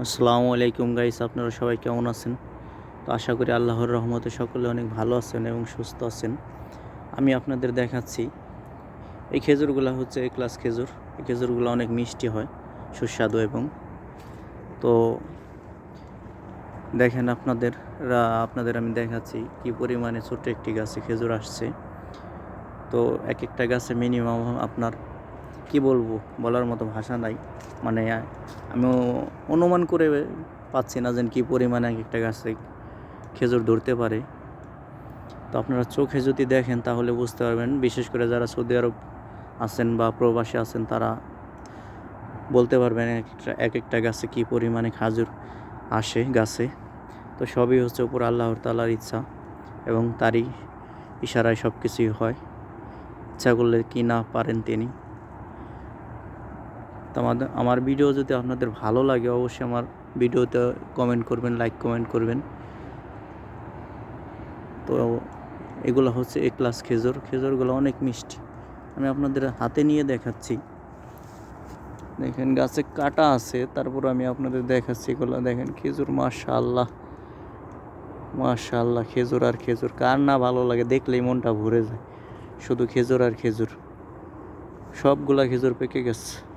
আসসালামু আলাইকুম গাইস, আপনারা সবাই কেমন আছেন? তো আশা করি আল্লাহর রহমতে সকলে অনেক ভালো আছেন এবং সুস্থ আছেন। আমি আপনাদের দেখাচ্ছি, এই খেজুরগুলো হচ্ছে এ ক্লাস খেজুর। এই খেজুরগুলো অনেক মিষ্টি হয়, সুস্বাদু এবং। তো দেখেন আপনাদের আপনাদের আমি দেখাচ্ছি কি পরিমাণে ছোট্ট একটি গাছে খেজুর আসছে। তো এক একটা গাছে মিনিমাম আপনার কি বলব? বলার মতো ভাষা নাই। মানে আমি অনুমান করে পাচ্ছি না যে কী পরিমাণে এক একটা গাছে খেজুর ধরতে পারে। তো আপনারা চোখে যদি দেখেন তাহলে বুঝতে পারবেন, বিশেষ করে যারা সৌদি আরব আছেন বা প্রবাসী আছেন, তারা বলতে পারবেন এক একটা এক একটা গাছে কী পরিমাণে খাজুর আসে গাছে। তো সবই হচ্ছে উপর আল্লাহর তালার ইচ্ছা এবং তারই ইশারায় সব কিছুই হয়। ইচ্ছা করলে কি না পারেন তিনি। তো আমাদের, আমার ভিডিও যদি আপনাদের ভালো লাগে, অবশ্যই আমার ভিডিওতে কমেন্ট করবেন লাইক কমেন্ট করবেন। তো এগুলো হচ্ছে এ ক্লাস খেজুর। খেজুরগুলো অনেক মিষ্টি। আমি আপনাদের হাতে নিয়ে দেখাচ্ছি। দেখেন, গাছে কাটা আছে, তারপর আমি আপনাদের দেখাচ্ছি এগুলো। দেখেন, খেজুর, মাশাআল্লাহ। মাশাআল্লাহ, খেজুর আর খেজুর। কার না ভালো লাগে, দেখলেই মনটা ভরে যায়। শুধু খেজুর আর খেজুর। সবগুলা খেজুর পেকে গেছে।